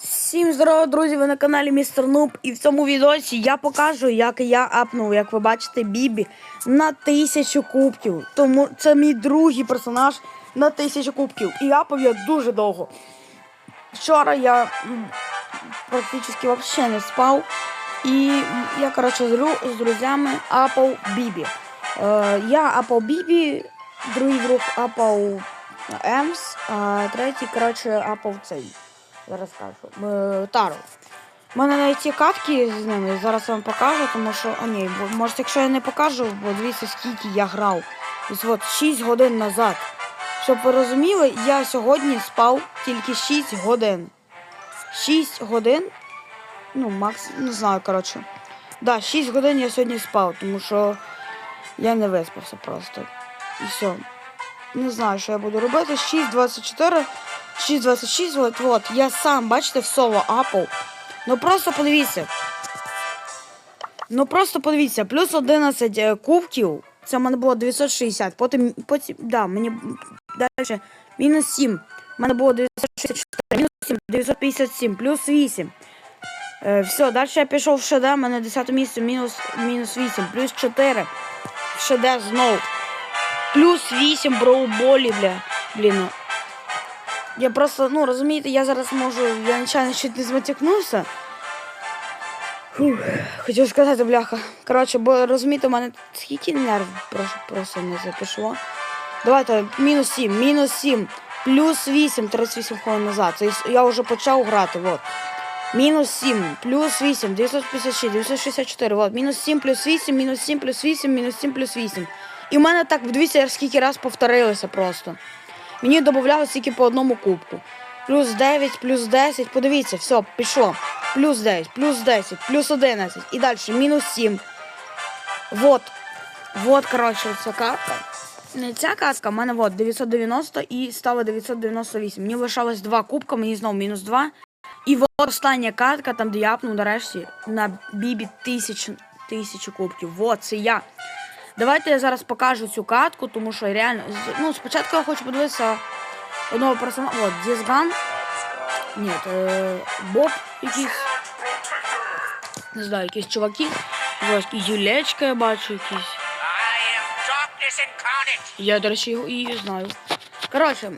Всім здорово, друзі! Ви на каналі Містер Нуб. І в цьому відосі я покажу, як я апнув, як ви бачите, Бібі на тисячу кубків. Тому це мій другий персонаж на тисячу кубків. І апав я дуже довго. Вчора я практично взагалі не спав. І я, коротше, з друзями апав Бібі. Е, я апав Бібі, другий друг апав Емс, а третій, коротше, апав цей. Зараз скажу. Е, Таро. У мене навіть є катки з ними, зараз вам покажу, тому що. А ні, бо, може, якщо я не покажу, бо дивіться, скільки я грав. Ось от 6 годин назад. Щоб ви розуміли, я сьогодні спав тільки 6 годин. 6 годин. Ну, макс, не знаю, коротше. Да, 6 годин я сьогодні спав, тому що я не виспався просто. І все. Не знаю, що я буду робити. 6.24. 6.26, от, от, я сам, бачите, в соло апав. Ну просто подивіться. Ну просто подивіться, плюс 11 е, кубків. Це в мене було 960. Потім, потім, да, мені далі мінус 7. У мене було 964, мінус 7, 957, плюс 8. Е, все, далі я пішов в ШД, у мене 10 місце, мінус, мінус 8, плюс 4. В ШД знову. Плюс 8 броуболі, бля. Блін, я просто, ну розумієте, я зараз можу, я нечайно чуть не зматякнувся. Фух, хотів сказати, бляха. Коротше, бо розумієте, у мене скільки нерв просто, не запішло. Давайте мінус 7, мінус 7, плюс 8, 38 хвилин назад. Тобто я вже почав грати. Вот. Мінус 7, плюс 8, 956, 964, вот. Мінус 7, плюс 8, мінус 7, плюс 8, мінус 7, плюс 8. І в мене так, дивіться, скільки раз повторилося просто. Мені додавалося тільки по одному кубку. Плюс 9, плюс 10. Подивіться, все, пішло. Плюс 9, плюс 10, плюс 11. І далі мінус 7. Вот. Вот, коротше, ця картка. Не ця картка, в мене вот 990 і стало 998. Мені лишалось два кубка, мені знову мінус 2. І вот остання картка, там де я апнув нарешті на бібі тисячу, тисячу кубків. Вот, це я. Давайте я зараз покажу цю катку, тому що реально. Ну, спочатку я хочу подивитися одного персонажа. От, Дізган. Ні, е, Боб якийсь. Не знаю, якісь чуваки. Ось і Юлечка я бачу якісь. Я, до речі, його і знаю. Коротше,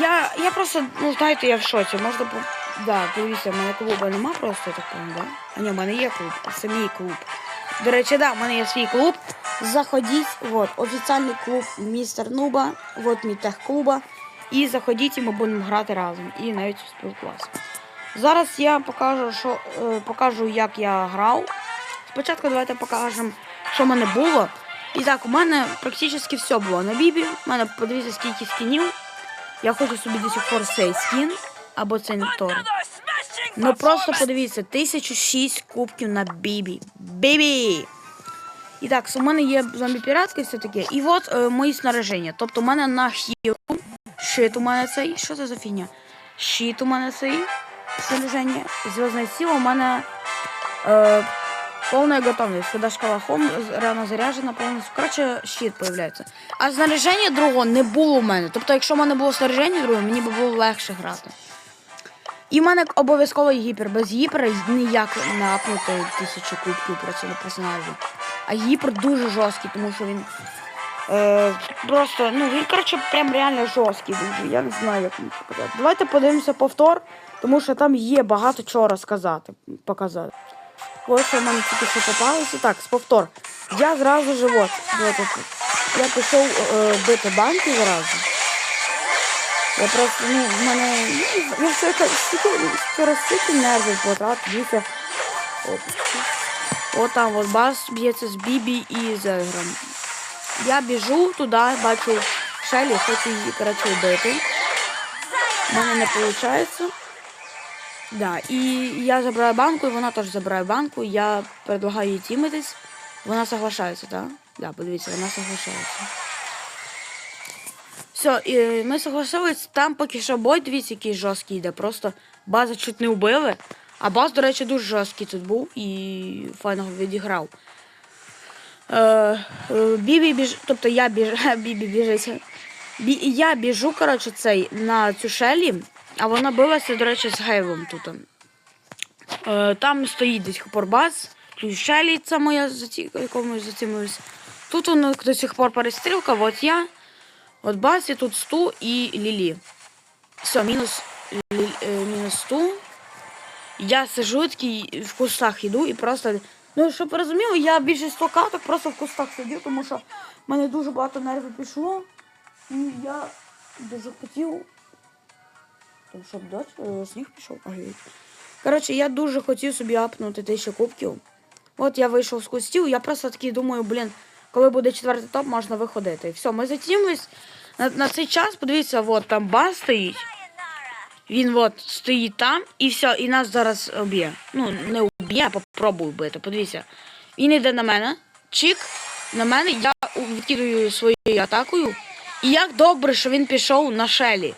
я, я просто, ну знаєте, я в шоці. Можна по. Да, дивіться, в мене клуба нема просто такого, да? А ні, в мене є клуб, це мій клуб. До речі, да, в мене є свій клуб. Заходіть, от, офіціальний клуб містер Нуба, от мій тех-клуба. І заходіть, і ми будемо грати разом. І навіть спілкуватися. Зараз я покажу, що, е, покажу, як я грав. Спочатку давайте покажемо, що в мене було. І так, у мене практично все було на бібі. У мене подивіться, скільки скінів. Я хочу собі до сих пор цей скін, або цей не тор. Ну просто подивіться, 1006 кубків на бібі. Бібі! І так, у мене є зомбі-піратка і все таке. І от е, мої снаряження. Тобто у мене на хілу, щит у мене цей. Що це за фігня? Щит у мене цей. Снаряження. Зв'язне сила у мене е, повна готовність. Коли шкала хом рано заряджена, повністю. Коротше, щит появляється. А снаряження другого не було у мене. Тобто, якщо в мене було снаряження друге, мені б було легше грати. І в мене обов'язково гіпер. Без гіпера ніяк не апнути тисячу кубків про цього персонажа. А гіпер дуже жорсткий, тому що він е, просто, ну він, коротше, прям реально жорсткий дуже. Я не знаю, як вам показати. Давайте подивимося повтор, тому що там є багато чого розказати, показати. Ось що в мене тільки що попалося. Так, з повтор. Я зразу же от, от, от, я пішов е, бити банки зразу. Я просто, ну, в мене. ну, Я все стільки нервів потратив, дивіться. От. От там от бас б'ється з Бібі і з Егром. Я біжу туди, бачу Шелі, хочу її коротше вбити. У мене не виходить. Да, і я забираю банку, і вона теж забирає банку. Я предлагаю їй тімитись. Вона соглашається, так? Да, подивіться, вона соглашається. Все, і ми согласились, там поки що бой, дивіться, який жорсткий йде. Просто база чуть не вбили. А баз, до речі, дуже жорсткий тут був і файно відіграв. Е, е, Бібі біж... Тобто я біж... Бібі біжить. Бі... Я біжу, коротше, цей на цю шелі, а вона билася, до речі, з Гейлом тут. Е, там стоїть десь порбас, плюс Шелі, це моя за ці- якому я зацімуюсь. Тут у до сих пор перестрілка, от я, от Басі, тут Сту і Лілі. Все, мінус, Лі- е, мінус Сту. Я сижу такий в кустах йду і просто. Ну, щоб розуміли, я більше 100 каток просто в кустах сидів, тому що в мене дуже багато нервів пішло. І я дуже хотів. Щоб дощ, е, сніг пішов. Коротше, я дуже хотів собі апнути тисячу кубків. От я вийшов з кустів, я просто такий думаю, блін, коли буде четвертий топ, можна виходити. Все, ми затімлись. На, на цей час, подивіться, от там бас стоїть. Він от стоїть там і все, і нас зараз об'є. Ну, не уб'є, а попробуй вбити. Подивіться. Він йде на мене, чик, на мене, я відкидую своєю атакою. І як добре, що він пішов на шелі.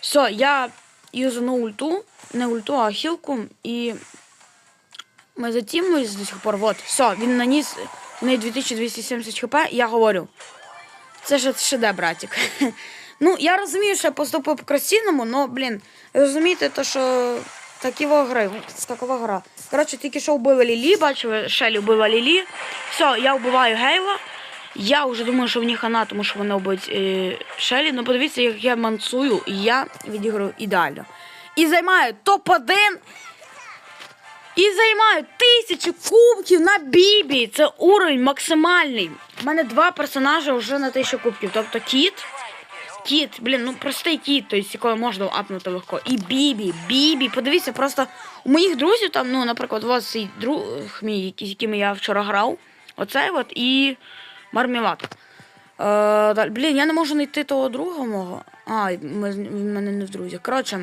Все, я юзану ульту, не ульту, а хілку, і ми затімуємось до сих пор. Вот, все, він наніс в неї 2270 хп, я говорю. Це ж шеде, братик. ну, я розумію, що я поступив по красивому, але, блін, розумієте, то, що такі гри, такова гра. Коротше, тільки що вбили Лілі, бачили, Шелі вбила Лілі. Все, я вбиваю Гейла. Я вже думаю, що в них хана, тому що вони вбить е, Шелі. Ну подивіться, як я мансую, і я відіграю ідеально. І займаю топ-1 і займаю тисячу кубків на Бібі. Це уровень максимальний. У мене два персонажі вже на тисячу кубків. Тобто кіт. Кіт, блін, ну простий кіт, тобто якого можна апнути легко. І Бібі, Бібі. Подивіться, просто у моїх друзів там, ну, наприклад, у вас друг мій, з яким я вчора грав. Оцей от і Мармелад. Е, блін, я не можу знайти того друга мого. А, в мене не в друзях. Коротше.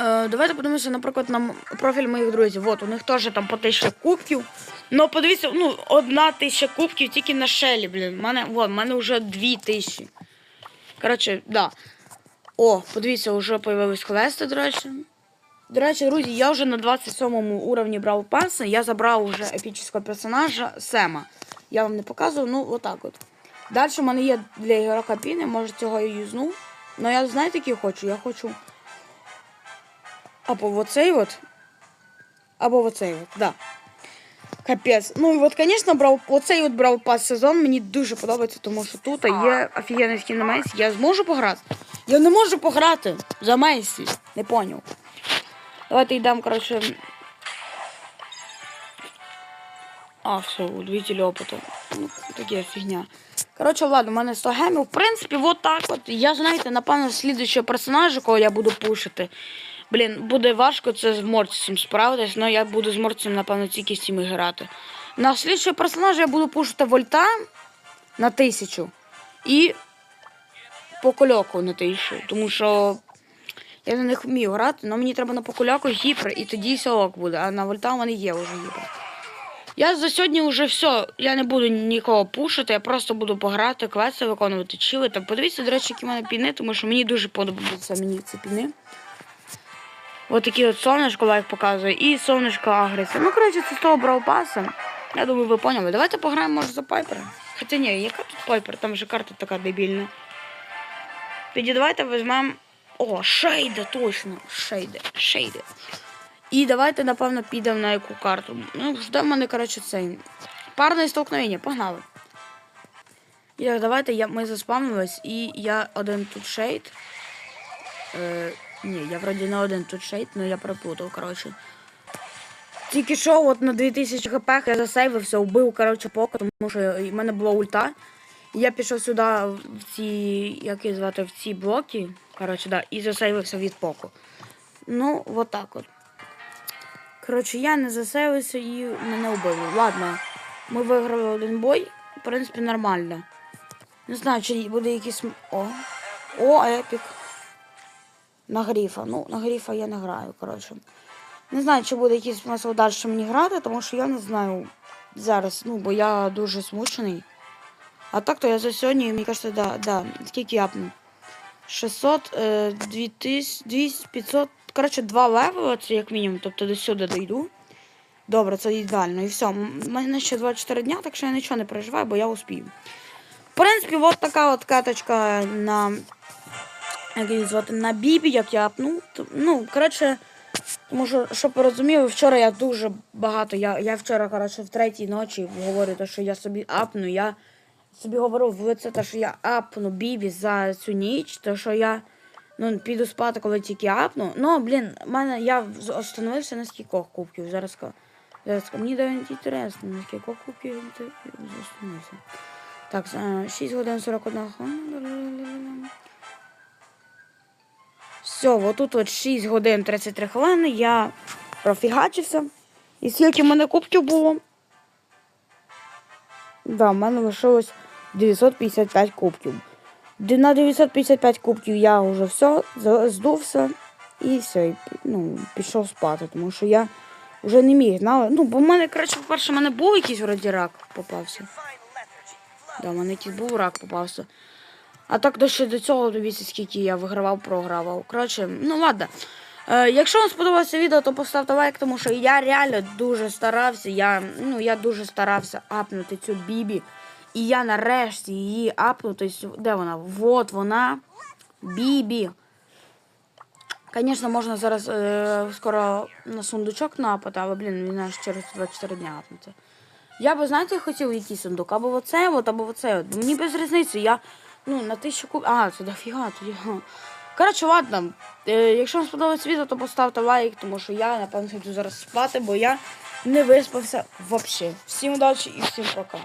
Е, давайте подивимося, наприклад, на профіль моїх друзів. От, у них теж там по тисячі кубків. Ну, подивіться, ну, одна тисяча кубків тільки на шелі, блін. У мене, у мене вже дві тисячі. Коротше, да. О, подивіться, вже появились квести, до речі. До речі, друзі, я вже на 27 уровні брав паси. Я забрав вже епічного персонажа Сема. Я вам не показував, ну отак от. Далі в мене є для ігрока піни, може цього я юзну. Ну я знаєте, який хочу? Я хочу. Або оцей от. Або оцей от, да. Капець. Ну і от, звісно, брав оцей от брав пас сезон. Мені дуже подобається, тому що тут є офігенний скін на Мейсі. Я зможу пограти? Я не можу пограти за Мейсі. Не поняв. Давайте йдемо, коротше. А, все, удвоитель опиту. Ну, таке фігня. Коротше, ладно, у мене 100 гемів. В принципі, от так от. Я, знаєте, напевно, слідуючого персонажа, кого я буду пушити. Блін, буде важко це з Мортісом справитись, але я буду з Мортісом, напевно, тільки з цими грати. На слідчого персонажа я буду пушити Вольта на тисячу і Покольоку на тисячу. Тому що я на них вмію грати, але мені треба на Покольоку гіпер, і тоді все ок буде. А на Вольта у мене є вже гіпер. Я за сьогодні вже все. Я не буду нікого пушити, я просто буду пограти, квести виконувати, чилити. Подивіться, до речі, які в мене піни, тому що мені дуже подобаються мені ці піни. Ось такі от сонечко лайк показує і сонечко агриться. Ну, коротше, це з того брав паса. Я думаю, ви поняли. Давайте пограємо, може, за Пайпера. Хоча ні, яка тут Пайпер? Там же карта така дебільна. Тоді давайте візьмемо. О, шейда, точно. Шейда, шейда. І давайте, напевно, підемо на яку карту. Ну, жде в мене, коротше, цей. Парне столкновення, погнали. Так, давайте я, ми заспавнились, і я один тут шейд. Е, ні, я вроді не один тут шейд, але я переплутав, коротше. Тільки що от на 2000 хп я засейвився, вбив, коротше, поко, тому що в мене була ульта. Я пішов сюди в ці, як її звати, в ці блоки. Коротше, да, і засейвився від поку. Ну, от так от. Коротше, я не засейвився і мене вбили. Ладно, ми виграли один бой. В принципі, нормально. Не знаю, чи буде якийсь. О! О, епік. На гріфа. Ну, на гріфа я не граю, коротше. Не знаю, чи буде якийсь смисл далі мені грати, тому що я не знаю зараз, ну, бо я дуже змучений. А так то я за сьогодні, мені кажеться, да, да, скільки я апну? 600, е, 2000, 200, 500, коротше, два левела, це як мінімум, тобто до сюди дойду. Добре, це ідеально. І все. У мене ще 24 дня, так що я нічого не переживаю, бо я успію. В принципі, от така от каточка на. Як звати, на бібі, як я апну. Ну, коротше, Тому що, щоб розуміли, вчора я дуже багато. Я, я вчора, коротше, в третій ночі говорю, те, що я собі апну. Я собі говорив в лице, те, що я апну бібі за цю ніч, те, що я ну, піду спати, коли тільки апну. Ну, блін, мене я остановився на скількох кубків. Зараз зараз мені навіть інтересно, на скількох кубків ти остановився. Так, е, 6 годин 41 хвилина. Все, отут от 6 годин 33 хвилини я профігачився. І скільки в мене кубків було? Да, в мене лишилось 955 кубків. На 955 кубків я вже все, здувся і все, і, ну, пішов спати, тому що я вже не міг. знали. Ну, бо в мене, коротше, по-перше, в мене був якийсь вроді рак попався. Да, в мене якийсь був рак попався. А так до ще до цього дивіться, скільки я вигравав, програвав. Коротше, ну ладно. Е, якщо вам сподобалося відео, то поставте лайк, тому що я реально дуже старався. Я, ну, я дуже старався апнути цю бібі. І я нарешті її апну. Тобто, де вона? Вот вона. Бібі. Звісно, можна зараз е, скоро на сундучок напати, але, блін, він аж через 24 дня апнути. Я би, знаєте, хотів який сундук, або оце, або оце. Мені без різниці. Я ну, на тисячу куб. А, це дофіга тоді. Коротше, ладно. Е, якщо вам сподобалось відео, то поставте лайк, тому що я, напевно, хочу зараз спати, бо я не виспався взагалі. Всім удачі і всім пока.